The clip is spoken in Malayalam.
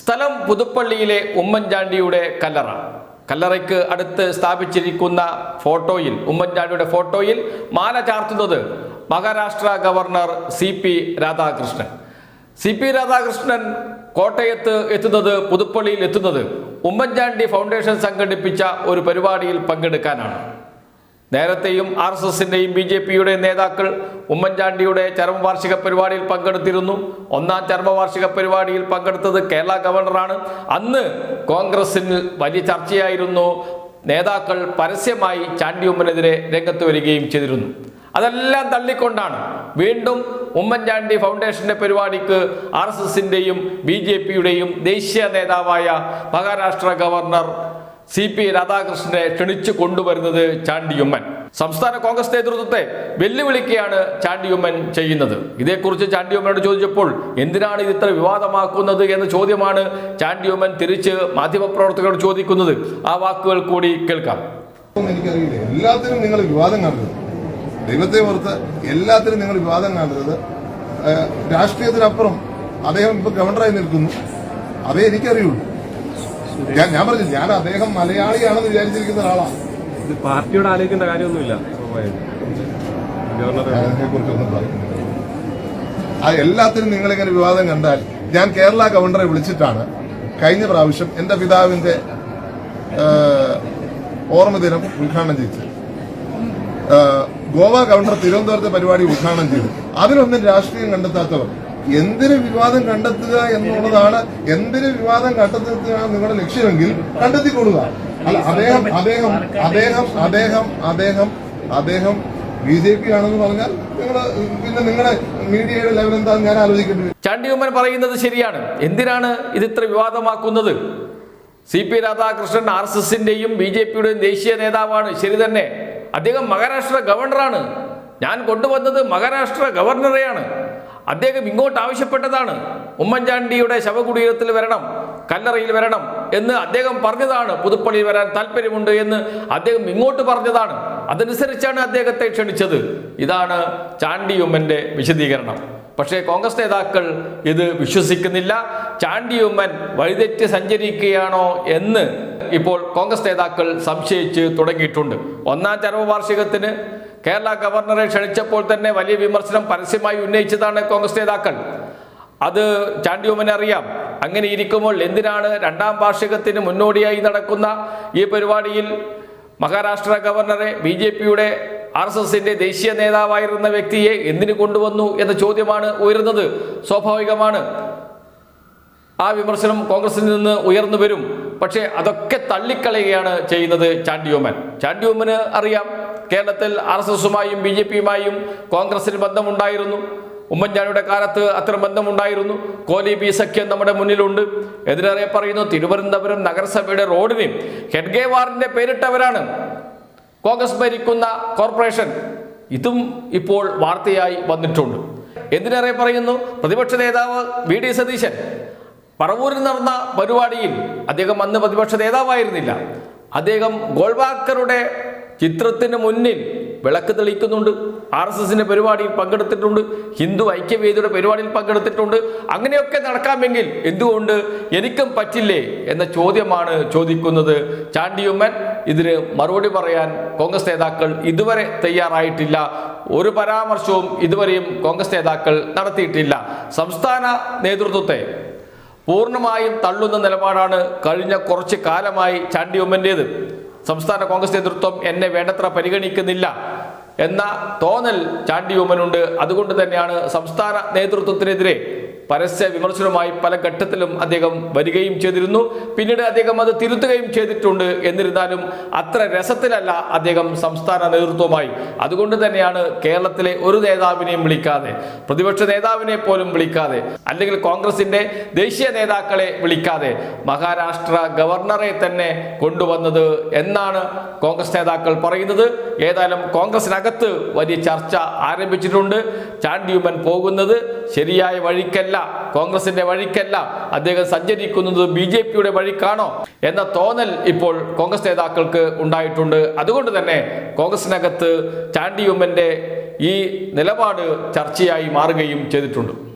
സ്ഥലം പുതുപ്പള്ളിയിലെ ഉമ്മൻചാണ്ടിയുടെ കല്ലറ. കല്ലറയ്ക്ക് അടുത്ത് സ്ഥാപിച്ചിരിക്കുന്ന ഫോട്ടോയിൽ ഉമ്മൻചാണ്ടിയുടെ ഫോട്ടോയിൽ മാല ചാർത്തുന്നത് Maharashtra governor C P Radhakrishnan. C P Radhakrishnan കോട്ടയത്ത് എത്തുന്നത് പുതുപ്പള്ളിയിൽ എത്തുന്നത് ഉമ്മൻചാണ്ടി ഫൗണ്ടേഷൻ സംഘടിപ്പിച്ച ഒരു പരിപാടിയിൽ പങ്കെടുക്കാനാണ്. നേരത്തെയും ആർ എസ് എസിന്റെയും ബി ജെ പിയുടെ നേതാക്കൾ ഉമ്മൻചാണ്ടിയുടെ ചരമവാർഷിക പരിപാടിയിൽ പങ്കെടുത്തിരുന്നു. ഒന്നാം ചരമവാർഷിക പരിപാടിയിൽ പങ്കെടുത്തത് കേരള ഗവർണറാണ്. അന്ന് കോൺഗ്രസിൽ വലിയ ചർച്ചയായിരുന്നു. നേതാക്കൾ പരസ്യമായി ചാണ്ടിയുമ്മനെതിരെ രംഗത്ത് വരികയും ചെയ്തിരുന്നു. അതെല്ലാം തള്ളിക്കൊണ്ടാണ് വീണ്ടും ഉമ്മൻചാണ്ടി ഫൗണ്ടേഷന്റെ പരിപാടിക്ക് ആർ എസ് എസിന്റെയും ബി ജെ പിയുടെയും ദേശീയ നേതാവായ മഹാരാഷ്ട്ര ഗവർണർ സി പി രാധാകൃഷ്ണനെ ക്ഷണിച്ചു കൊണ്ടുവരുന്നത് ചാണ്ടിയുമ്മൻ. സംസ്ഥാന കോൺഗ്രസ് നേതൃത്വത്തെ വെല്ലുവിളിക്കുകയാണ് ചാണ്ടിയുമ്മൻ ചെയ്യുന്നത്. ഇതേക്കുറിച്ച് ചാണ്ടിയുമ്മനോട് ചോദിച്ചപ്പോൾ എന്തിനാണ് ഇത് ഇത്ര വിവാദമാക്കുന്നത്? എന്ന ചോദ്യമാണ് ചാണ്ടിയുമ്മൻ തിരിച്ച് മാധ്യമപ്രവർത്തകരോട് ചോദിക്കുന്നത്. ആ വാക്കുകൾ കൂടി കേൾക്കാം. എല്ലാത്തിനും നിങ്ങൾ വിവാദം കാണരുത്. ദൈവത്തെ ഓർത്ത് എല്ലാത്തിനും നിങ്ങൾ വിവാദം കാണരുത്. രാഷ്ട്രീയത്തിനപ്പുറം അദ്ദേഹം ഇപ്പൊ ഗവർണറായി നിൽക്കുന്നു. അതേ എനിക്കറിയുള്ളൂ. ഞാൻ ഞാൻ പറഞ്ഞു ഞാൻ അദ്ദേഹം മലയാളിയാണെന്ന് വിചാരിച്ചിരിക്കുന്ന ഒരാളാണ്. ഇത് പാർട്ടിയോട് ആലോചിക്കേണ്ട കാര്യമൊന്നുമില്ല പറയുന്നില്ല. ആ എല്ലാത്തിനും നിങ്ങളിങ്ങനെ വിവാദം കണ്ടാൽ ഞാൻ കേരള ഗവർണറെ വിളിച്ചിട്ടാണ് കഴിഞ്ഞ പ്രാവശ്യം എന്റെ പിതാവിന്റെ ഓർമ്മദിനം ഓർമ്മ ദിനം ഉദ്ഘാടനം ചെയ്തത്. ഗോവ ഗവർണർ തിരുവനന്തപുരത്തെ പരിപാടി ഉദ്ഘാടനം ചെയ്തു. അതിലൊന്നും രാഷ്ട്രീയം കണ്ടെത്താത്തവർ എന്തിന് വിവാദം കണ്ടെത്തുക എന്നുള്ളതാണ് എന്തിന് വിവാദം കണ്ടെത്തുക നിങ്ങളുടെ ലക്ഷ്യമെങ്കിൽ കണ്ടെത്തിക്കൊള്ളുക. അല്ല അദ്ദേഹം അദ്ദേഹം അദ്ദേഹം അദ്ദേഹം അദ്ദേഹം അദ്ദേഹം ബി ജെ പി ആണെന്ന് പറഞ്ഞാൽ നിങ്ങൾ പിന്നെ നിങ്ങളുടെ മീഡിയയുടെ ലെവൽ എന്താണെന്ന് ഞാൻ ആലോചിക്കേണ്ടി ചാണ്ടിയുമ്മൻ പറയുന്നത് ശരിയാണ്. എന്തിനാണ് ഇത് ഇത്ര വിവാദമാക്കുന്നത്? C P Radhakrishnan R S എസിന്റെയും B J പിയുടെയും ദേശീയ നേതാവാണ്. ശരി തന്നെ. അദ്ദേഹം മഹാരാഷ്ട്ര ഗവർണറാണ്. ഞാൻ കൊണ്ടുവന്നത് മഹാരാഷ്ട്ര ഗവർണറെയാണ്. അദ്ദേഹം ഇങ്ങോട്ട് ആവശ്യപ്പെട്ടതാണ്. ഉമ്മൻചാണ്ടിയുടെ ശവകുടീരത്തിൽ വരണം കല്ലറയിൽ വരണം എന്ന് അദ്ദേഹം പറഞ്ഞതാണ്. പുതുപ്പള്ളിയിൽ വരാൻ താല്പര്യമുണ്ട് എന്ന് അദ്ദേഹം ഇങ്ങോട്ട് പറഞ്ഞതാണ്. അതനുസരിച്ചാണ് അദ്ദേഹത്തെ ക്ഷണിച്ചത്. ഇതാണ് ചാണ്ടിയുമ്മന്റെ വിശദീകരണം. പക്ഷേ കോൺഗ്രസ് നേതാക്കൾ ഇത് വിശ്വസിക്കുന്നില്ല. ചാണ്ടിയുമ്മൻ വഴിതെറ്റി സഞ്ചരിക്കുകയാണോ എന്ന് ഇപ്പോൾ കോൺഗ്രസ് നേതാക്കൾ സംശയിച്ച് തുടങ്ങിയിട്ടുണ്ട്. ഒന്നാം ചരമവാർഷികത്തിന് കേരള ഗവർണറെ ക്ഷണിച്ചപ്പോൾ തന്നെ വലിയ വിമർശനം പരസ്യമായി ഉന്നയിച്ചതാണ് കോൺഗ്രസ് നേതാക്കൾ. അത് ചാണ്ടിയോമനെ അറിയാം. അങ്ങനെ ഇരിക്കുമ്പോൾ എന്തിനാണ് രണ്ടാം വാർഷികത്തിന് മുന്നോടിയായി നടക്കുന്ന ഈ പരിപാടിയിൽ മഹാരാഷ്ട്ര ഗവർണറെ ബി ജെ പിയുടെ ആർ എസ് എസിന്റെ ദേശീയ നേതാവായിരുന്ന വ്യക്തിയെ എന്തിനു കൊണ്ടുവന്നു എന്ന ചോദ്യമാണ് ഉയരുന്നത്. സ്വാഭാവികമാണ്. ആ വിമർശനം കോൺഗ്രസിൽ നിന്ന് ഉയർന്നു വരും. പക്ഷേ അതൊക്കെ തള്ളിക്കളയുകയാണ് ചെയ്യുന്നത് ചാണ്ടിയോമൻ. ചാണ്ടിയോമന് അറിയാം കേരളത്തിൽ ആർ എസ് എസുമായും ബി ജെ പിയുമായും കോൺഗ്രസിന് ബന്ധമുണ്ടായിരുന്നു. ഉമ്മൻചാണ്ടിയുടെ കാലത്ത് അത്ര ബന്ധമുണ്ടായിരുന്നു. കോലി ബി സഖ്യം നമ്മുടെ മുന്നിലുണ്ട്. എതിരേറെ പറയുന്നു തിരുവനന്തപുരം നഗരസഭയുടെ റോഡിന് ഹെഡ്ഗേവാറിന്റെ പേരിട്ടവരാണ്. കോൺഗ്രസ് ഭരിക്കുന്ന കോർപ്പറേഷൻ ഇതും ഇപ്പോൾ വാർത്തയായി വന്നിട്ടുണ്ട്. എന്തിനേറെ പറയുന്നു പ്രതിപക്ഷ നേതാവ് വി ഡി സതീശൻ പറവൂരിൽ നടന്ന പരിപാടിയിൽ അദ്ദേഹം അന്ന് പ്രതിപക്ഷ നേതാവായിരുന്നില്ല. അദ്ദേഹം ഗോൾവാക്കറുടെ ചിത്രത്തിന് മുന്നിൽ വിളക്ക് തെളിയിക്കുന്നുണ്ട്. ആർ എസ് എസിന്റെ പരിപാടിയിൽ പങ്കെടുത്തിട്ടുണ്ട്. ഹിന്ദു ഐക്യവേദിയുടെ പരിപാടിയിൽ പങ്കെടുത്തിട്ടുണ്ട്. അങ്ങനെയൊക്കെ നടക്കാമെങ്കിൽ എന്തുകൊണ്ട് എനിക്കും പറ്റില്ലേ എന്ന ചോദ്യമാണ് ചോദിക്കുന്നത് ചാണ്ടിയുമ്മൻ. ഇതിന് മറുപടി പറയാൻ കോൺഗ്രസ് നേതാക്കൾ ഇതുവരെ തയ്യാറായിട്ടില്ല. ഒരു പരാമർശവും ഇതുവരെയും കോൺഗ്രസ് നേതാക്കൾ നടത്തിയിട്ടില്ല. സംസ്ഥാന നേതൃത്വത്തെ പൂർണമായും തള്ളുന്ന നിലപാടാണ് കഴിഞ്ഞ കുറച്ച് കാലമായി ചാണ്ടിയുമ്മന്റേത് സംസ്ഥാന കോൺഗ്രസ് നേതൃത്വം എന്നെ വേണ്ടത്ര പരിഗണിക്കുന്നില്ല എന്ന തോന്നൽ ചാണ്ടിയുമ്മനുണ്ട്. അതുകൊണ്ട് തന്നെയാണ് സംസ്ഥാന നേതൃത്വത്തിനെതിരെ പരസ്യ വിമർശനവുമായി പല ഘട്ടത്തിലും അദ്ദേഹം വരികയും ചെയ്തിരുന്നു. പിന്നീട് അദ്ദേഹം അത് തിരുത്തുകയും ചെയ്തിട്ടുണ്ട് എന്നിരുന്നാലും അത്ര രസത്തിലല്ല അദ്ദേഹം സംസ്ഥാന നേതൃത്വമായി അതുകൊണ്ട് തന്നെയാണ് കേരളത്തിലെ ഒരു നേതാവിനെയും വിളിക്കാതെ പ്രതിപക്ഷ നേതാവിനെ പോലും വിളിക്കാതെ അല്ലെങ്കിൽ കോൺഗ്രസിന്റെ ദേശീയ നേതാക്കളെ വിളിക്കാതെ മഹാരാഷ്ട്ര ഗവർണറെ തന്നെ കൊണ്ടുവന്നത് എന്നാണ് കോൺഗ്രസ് നേതാക്കൾ പറയുന്നത്. ഏതായാലും കോൺഗ്രസിനകത്ത് വലിയ ചർച്ച ആരംഭിച്ചിട്ടുണ്ട്. ചാണ്ടിയുമ്മൻ പോകുന്നത് ശരിയായ വഴിക്കല്ല കോൺഗ്രസിന്റെ വഴിക്കല്ല. അദ്ദേഹം സഞ്ചരിക്കുന്നത് ബി ജെ പിയുടെ വഴിക്കാണോ എന്ന തോന്നൽ ഇപ്പോൾ കോൺഗ്രസ് നേതാക്കൾക്ക് ഉണ്ടായിട്ടുണ്ട്. അതുകൊണ്ട് തന്നെ കോൺഗ്രസിനകത്ത് ചാണ്ടിയുമ്മന്റെ ഈ നിലപാട് ചർച്ചയായി മാറുകയും ചെയ്തിട്ടുണ്ട്.